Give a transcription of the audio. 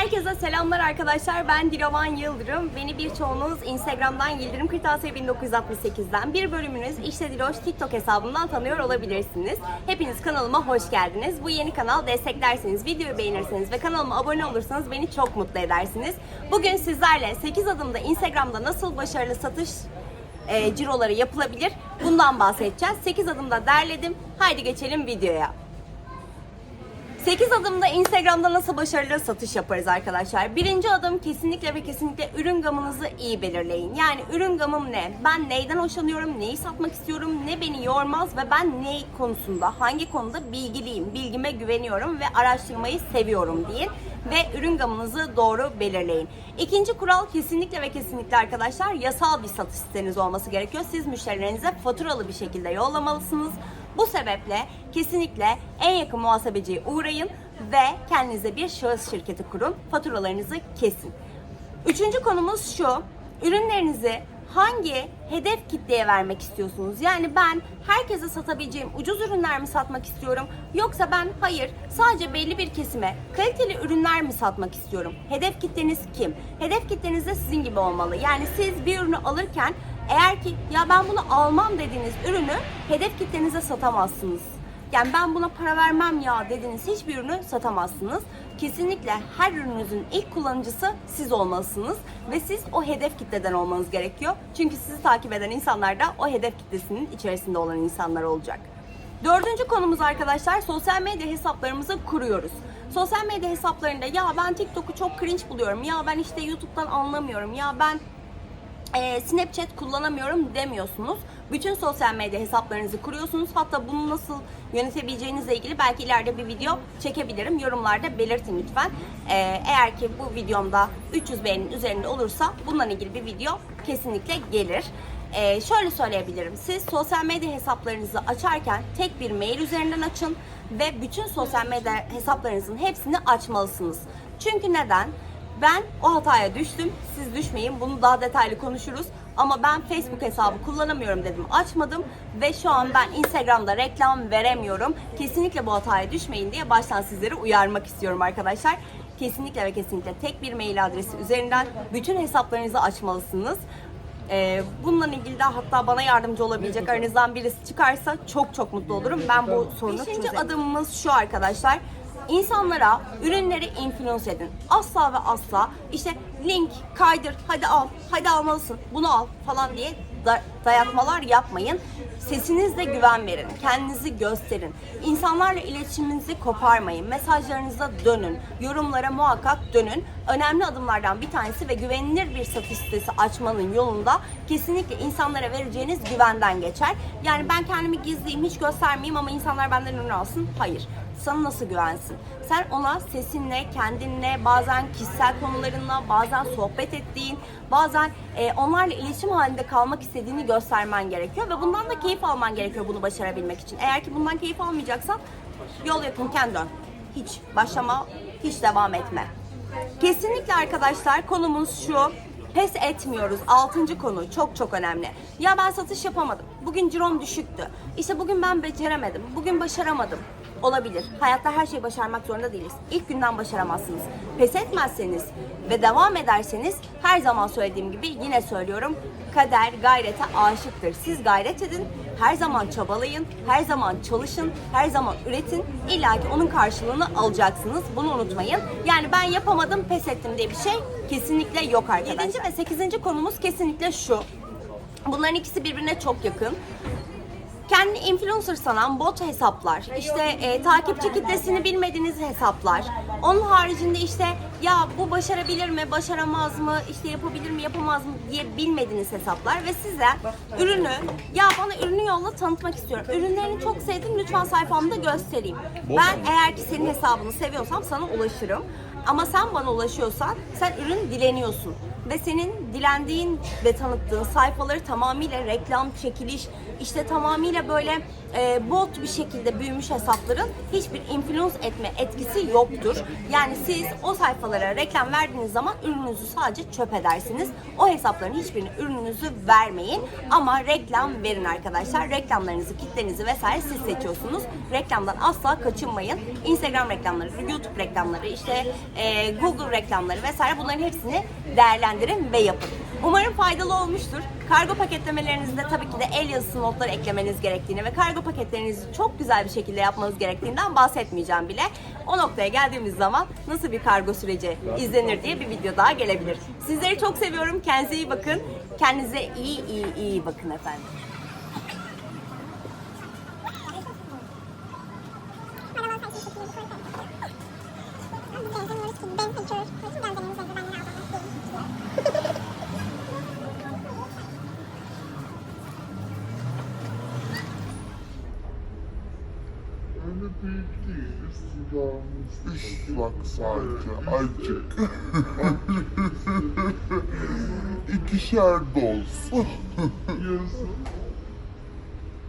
Herkese selamlar arkadaşlar. Ben Diravan Yıldırım. Beni birçoğunuz Instagram'dan Yıldırım Kırtasiye 1968'den bir bölümünüz işte Diloş TikTok hesabından tanıyor olabilirsiniz. Hepiniz kanalıma hoş geldiniz. Bu yeni kanal desteklerseniz, videoyu beğenirseniz ve kanalıma abone olursanız beni çok mutlu edersiniz. Bugün sizlerle 8 adımda Instagram'da nasıl başarılı satış e, ciroları yapılabilir bundan bahsedeceğiz. 8 adımda derledim. Haydi geçelim videoya. 8 adımda Instagram'da nasıl başarılı satış yaparız arkadaşlar? Birinci adım kesinlikle ve kesinlikle ürün gamınızı iyi belirleyin. Yani ürün gamım ne? Ben neyden hoşlanıyorum? Neyi satmak istiyorum? Ne beni yormaz ve ben ne konusunda, hangi konuda bilgiliyim? Bilgime güveniyorum ve araştırmayı seviyorum deyin ve ürün gamınızı doğru belirleyin. İkinci kural kesinlikle ve kesinlikle arkadaşlar yasal bir satış siteniz olması gerekiyor. Siz müşterilerinize faturalı bir şekilde yollamalısınız. Bu sebeple kesinlikle en yakın muhasebeciye uğrayın ve kendinize bir şahıs şirketi kurun. Faturalarınızı kesin. Üçüncü konumuz şu. Ürünlerinizi hangi hedef kitleye vermek istiyorsunuz? Yani ben herkese satabileceğim ucuz ürünler mi satmak istiyorum? Yoksa ben hayır sadece belli bir kesime kaliteli ürünler mi satmak istiyorum? Hedef kitleniz kim? Hedef kitleniz de sizin gibi olmalı. Yani siz bir ürünü alırken eğer ki ya ben bunu almam dediğiniz ürünü hedef kitlenize satamazsınız. Yani ben buna para vermem ya dediğiniz hiçbir ürünü satamazsınız. Kesinlikle her ürününüzün ilk kullanıcısı siz olmalısınız ve siz o hedef kitleden olmanız gerekiyor. Çünkü sizi takip eden insanlar da o hedef kitlesinin içerisinde olan insanlar olacak. Dördüncü konumuz arkadaşlar sosyal medya hesaplarımızı kuruyoruz. Sosyal medya hesaplarında ya ben TikTok'u çok cringe buluyorum, ya ben işte YouTube'dan anlamıyorum, ya ben e, Snapchat kullanamıyorum demiyorsunuz. Bütün sosyal medya hesaplarınızı kuruyorsunuz. Hatta bunu nasıl yönetebileceğinizle ilgili belki ileride bir video çekebilirim. Yorumlarda belirtin lütfen. E, eğer ki bu videomda 300 beğeninin üzerinde olursa bununla ilgili bir video kesinlikle gelir. E, şöyle söyleyebilirim. Siz sosyal medya hesaplarınızı açarken tek bir mail üzerinden açın ve bütün sosyal medya hesaplarınızın hepsini açmalısınız. Çünkü neden? Ben o hataya düştüm. Siz düşmeyin. Bunu daha detaylı konuşuruz. Ama ben Facebook hesabı kullanamıyorum dedim. Açmadım ve şu an ben Instagram'da reklam veremiyorum. Kesinlikle bu hataya düşmeyin diye baştan sizleri uyarmak istiyorum arkadaşlar. Kesinlikle ve kesinlikle tek bir mail adresi üzerinden bütün hesaplarınızı açmalısınız. Ee, bununla ilgili de hatta bana yardımcı olabilecek aranızdan birisi çıkarsa çok çok mutlu olurum. Ben bu sorunu Beşinci adımımız şu arkadaşlar. İnsanlara ürünleri influence edin. Asla ve asla işte link kaydır, hadi al, hadi almalısın, bunu al falan diye da- dayatmalar yapmayın. Sesinizle güven verin, kendinizi gösterin. İnsanlarla iletişiminizi koparmayın. Mesajlarınıza dönün, yorumlara muhakkak dönün. Önemli adımlardan bir tanesi ve güvenilir bir satış sitesi açmanın yolunda kesinlikle insanlara vereceğiniz güvenden geçer. Yani ben kendimi gizleyeyim, hiç göstermeyeyim ama insanlar benden ürün alsın. Hayır sana nasıl güvensin? Sen ona sesinle, kendinle, bazen kişisel konularınla, bazen sohbet ettiğin, bazen e, onlarla iletişim halinde kalmak istediğini göstermen gerekiyor ve bundan da keyif alman gerekiyor bunu başarabilmek için. Eğer ki bundan keyif almayacaksan yol yakınken dön. Hiç başlama, hiç devam etme. Kesinlikle arkadaşlar konumuz şu. Pes etmiyoruz. Altıncı konu çok çok önemli. Ya ben satış yapamadım. Bugün cirom düşüktü. İşte bugün ben beceremedim. Bugün başaramadım. Olabilir. Hayatta her şeyi başarmak zorunda değiliz. İlk günden başaramazsınız. Pes etmezseniz ve devam ederseniz her zaman söylediğim gibi yine söylüyorum. Kader gayrete aşıktır. Siz gayret edin. Her zaman çabalayın. Her zaman çalışın. Her zaman üretin. İlla ki onun karşılığını alacaksınız. Bunu unutmayın. Yani ben yapamadım, pes ettim diye bir şey kesinlikle yok arkadaşlar. 7. ve 8. konumuz kesinlikle şu. Bunların ikisi birbirine çok yakın. Kendi influencer sanan bot hesaplar, işte e, takipçi kitlesini bilmediğiniz hesaplar. Onun haricinde işte ya bu başarabilir mi, başaramaz mı, işte yapabilir mi, yapamaz mı diye bilmediğiniz hesaplar ve size ürünü, ya bana ürünü yolla tanıtmak istiyorum. Ürünlerini çok sevdim, lütfen sayfamda göstereyim. Ben eğer ki senin hesabını seviyorsam sana ulaşırım. Ama sen bana ulaşıyorsan sen ürün dileniyorsun ve senin dilendiğin ve tanıttığın sayfaları tamamıyla reklam, çekiliş, işte tamamıyla böyle e, bot bir şekilde büyümüş hesapların hiçbir influence etme etkisi yoktur. Yani siz o sayfalara reklam verdiğiniz zaman ürününüzü sadece çöp edersiniz. O hesapların hiçbirine ürününüzü vermeyin ama reklam verin arkadaşlar. Reklamlarınızı, kitlenizi vesaire siz seçiyorsunuz. Reklamdan asla kaçınmayın. Instagram reklamları, YouTube reklamları, işte e, Google reklamları vesaire bunların hepsini değerlendirin ve yapın. Umarım faydalı olmuştur. Kargo paketlemelerinizde tabii ki de el yazısı notları eklemeniz gerektiğini ve kargo paketlerinizi çok güzel bir şekilde yapmanız gerektiğinden bahsetmeyeceğim bile. O noktaya geldiğimiz zaman nasıl bir kargo süreci izlenir diye bir video daha gelebilir. Sizleri çok seviyorum. Kendinize iyi bakın. Kendinize iyi iyi iyi bakın efendim. Islak sadece. Acık. İkişer doz. Yazın.